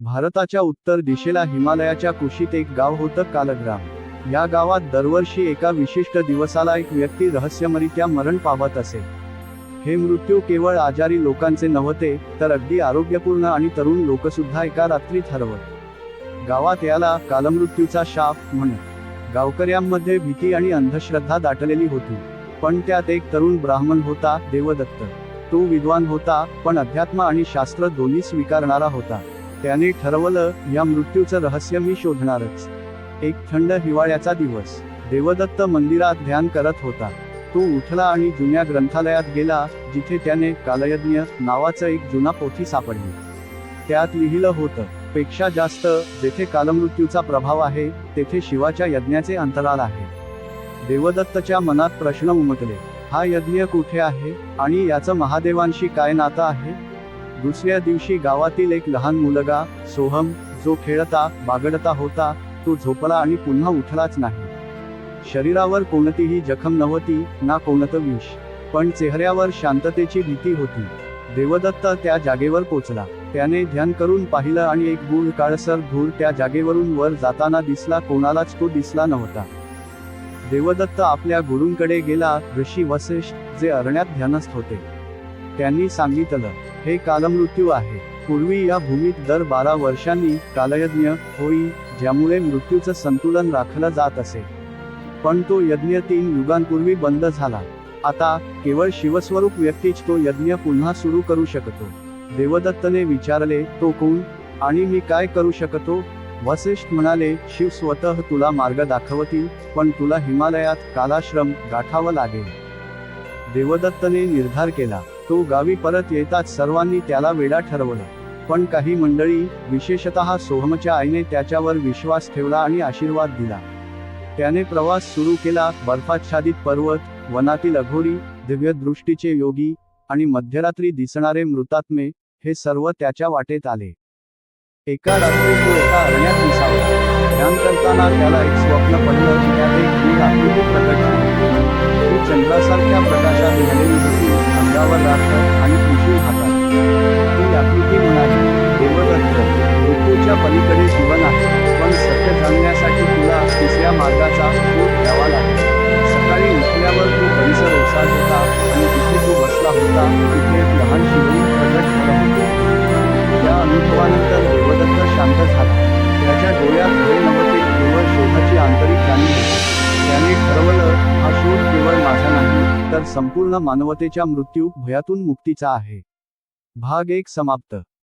भारताच्या उत्तर दिशेला हिमालयाच्या कुशीत एक गाव होतं कालग्राम. या गावात दरवर्षी एका विशिष्ट दिवसाला एक व्यक्ती रहस्यमरित्या मरण पावत असे. हे मृत्यू केवळ आजारी लोकांचे नव्हते तर अगदी आरोग्यपूर्ण आणि तरुण लोकसुद्धा एका रात्रीत हरवत गावात याला कालमृत्यूचा शाप म्हणत गावकऱ्यांमध्ये भीती आणि अंधश्रद्धा दाटलेली होती. पण त्यात एक तरुण ब्राह्मण होता देवदत्त. तो विद्वान होता पण अध्यात्म आणि शास्त्र दोन्ही स्वीकारणारा होता. त्याने ठरवलं या मृत्यूचं रहस्य मी शोधणारच. एक थंड हिवाळ्याचा दिवस. देवदत्त मंदिरात ध्यान करत होता. तो उठला आणि जुन्या ग्रंथालयात गेला जिथे त्याने कालयज्ञ नावाचं एक जुना पोथी सापडली. त्यात लिहिलं होतं पेक्षा जास्त जेथे कालमृत्यूचा प्रभाव आहे तेथे शिवाच्या यज्ञाचे अंतराल आहे. देवदत्तच्या मनात प्रश्न उमटले. हा यज्ञ कुठे आहे? आणि याचं महादेवांशी काय नातं आहे? दुसऱ्या दिवशी गावातील एक लहान मुलगा सोहम जो खेळता बागडता होता तो झोपला आणि पुन्हा उठलाच नाही. शरीरावर कोणतीही जखम नव्हती ना कोणतं विष पण चेहऱ्यावर शांततेची भीती होती. देवदत्त त्या जागेवर पोचला. त्याने ध्यान करून पाहिलं आणि एक गुळ काळसर धूर त्या जागेवरून वर जाताना दिसला कोणालाच तो दिसला नव्हता. देवदत्त आपल्या गुरूंकडे गेला ऋषी वसिष्ठ जे अरण्यात ध्यानस्थ होते. त्यांनी सांगितलं हे कालमृत्यू आहे. पूर्वी या भूमीत दर बारा वर्षांनी कालयज्ञ होई ज्यामुळे मृत्यूचं संतुलन राखलं जात असे. पण तो यज्ञ तीन युगांपूर्वी बंद झाला. आता केवळ शिवस्वरूप व्यक्तीच तो यज्ञ पुन्हा सुरू करू शकतो. देवदत्तने विचारले तो कोण? आणि मी काय करू शकतो? वसिष्ठ म्हणाले शिव स्वतः तुला मार्ग दाखवतील पण तुला हिमालयात कालाश्रम गाठावं लागेल. देवदत्तने निर्धार केला. तो गावी परत येताच सर्वांनी त्याला वेडा ठरवलं. पण काही मंडळी विशेषतः सोहमच्या आईने त्याच्यावर विश्वास ठेवला आणि आशीर्वाद दिला. त्याने प्रवास सुरू केला बर्फाच्छादित पर्वत वनातील अघोरी दिव्यदृष्टीचे योगी आणि मध्यरात्री दिसणारे मृतात्मे हे सर्व त्याच्या वाटेत आले. एका रात्री तो एका अरण्यात ध्यान करताना त्याला एक स्वप्न पडलं त्यात एक आकृती प्रकट झाली. चंद्रासारख्या प्रकारे अंगावर राखत आणि त्रिशूळ खातात ती आकृती म्हणाली देवदत्त मृत्यूच्या पलीकडे जीवन आहे. पण सत्य जाणण्यासाठी तुला तिसऱ्या मार्गाचा शोध घ्यावा लागेल. सकाळी उठल्यावर तू परिसर ओसाड होता आणि तिथे तो बसला होता तिथे एक लहान शिवलिंग प्रगट झालं होते. त्या अनुभवानंतर देवदत्त शांत झाला. त्याच्या डोळ्यात भय नव्हते केवळ शोधाची आंतरिक जाणीव त्याने ठरवलं हा शोध केवळ माझा नाही. तर संपूर्ण मानवतेच्या मृत्यू भयातून मुक्तीचा आहे. भाग एक समाप्त.